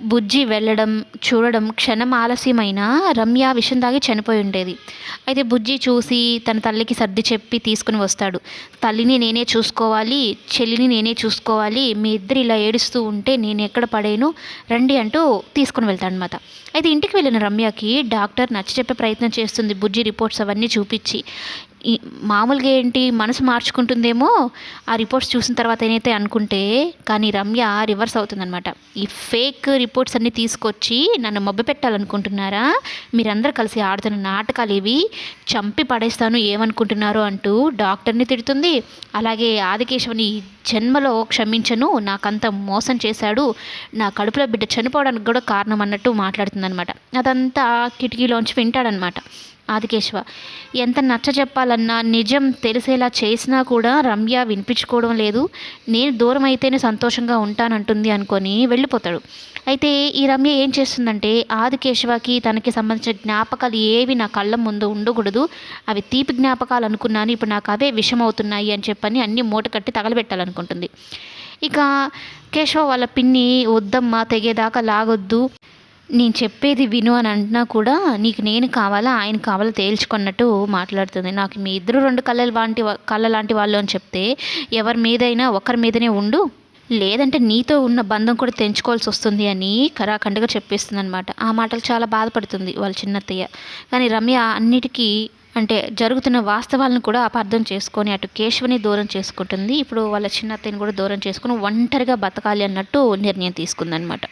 బుజ్జి వెళ్ళడం చూడడం క్షణం ఆలస్యమైన రమ్య విషం తాగి చనిపోయి ఉండేది. అయితే బుజ్జి చూసి తన తల్లికి సర్ది చెప్పి తీసుకుని వస్తాడు. తల్లిని నేనే చూసుకోవాలి చెల్లిని నేనే చూసుకోవాలి మీ ఇద్దరు ఇలా ఏడుస్తూ ఉంటే నేను ఎక్కడ పడేను? రండి అంటూ తీసుకుని వెళ్తాడనమాట అయితే ఇంటికి వెళ్ళిన రమ్యకి డాక్టర్ నచ్చ చెప్పే ప్రయత్నం చేస్తుంది బుజ్జి రిపోర్ట్స్ అవన్నీ చూపించి. మామూలుగా ఏంటి మనసు మార్చుకుంటుందేమో ఆ రిపోర్ట్స్ చూసిన తర్వాత ఏనైతే అనుకుంటే కానీ రమ్య రివర్స్ అవుతుందన్నమాట. ఈ ఫేక్ రిపోర్ట్స్ అన్నీ తీసుకొచ్చి నన్ను మబ్బు పెట్టాలనుకుంటున్నారా? మీరందరూ కలిసి ఆడుతున్న నాటకాలు ఇవి చంపి పడేస్తాను ఏమనుకుంటున్నారు అంటూ డాక్టర్ని తిడుతుంది. అలాగే ఆదికేశవని జన్మలో క్షమించను నాకంత మోసం చేశాడు నా కడుపులో బిడ్డ చనిపోవడానికి కూడా కారణం అన్నట్టు మాట్లాడుతుందనమాట అదంతా కిటికీలోంచి వింటాడనమాట ఆదికేశవ ఎంత నచ్చ చెప్పాలన్నా నిజం తెలిసేలా చేసినా కూడా రమ్య వినిపించుకోవడం లేదు. నేను దూరం అయితేనే సంతోషంగా ఉంటానంటుంది అనుకొని వెళ్ళిపోతాడు. అయితే ఈ రమ్య ఏం చేస్తుందంటే ఆదికేశవకి తనకి సంబంధించిన జ్ఞాపకాలు ఏవి నా కళ్ళ ముందు ఉండకూడదు. అవి తీపి జ్ఞాపకాలు అనుకున్నాను ఇప్పుడు నాకు అవే విషమవుతున్నాయి అని చెప్పని అన్ని మూట కట్టి తగలబెట్టాలనుకుంటుంది. ఇక కేశవ వాళ్ళ పిన్ని వద్దమ్మా తెగేదాకా లాగొద్దు. నేను చెప్పేది విను అని అంటున్నా కూడా నీకు నేను కావాలా ఆయన కావాలా తేల్చుకున్నట్టు మాట్లాడుతుంది. నాకు మీ ఇద్దరు రెండు కళ్ళ లాంటి కళ్ళ లాంటి వాళ్ళు అని చెప్తే ఎవరి మీదైనా ఒకరి మీదనే ఉండు. లేదంటే నీతో ఉన్న బంధం కూడా తెంచుకోవాల్సి వస్తుంది అని కరాఖండగా చెప్పేస్తుంది అనమాట ఆ మాటలు చాలా బాధపడుతుంది వాళ్ళ చిన్నత్తయ్య. కానీ రమ్య అన్నిటికీ అంటే జరుగుతున్న వాస్తవాలను కూడా అపార్థం చేసుకొని అటు కేశవని దూరం చేసుకుంటుంది. ఇప్పుడు వాళ్ళ చిన్నత్తయ్యని కూడా దూరం చేసుకుని ఒంటరిగా బతకాలి అన్నట్టు నిర్ణయం తీసుకుందనమాట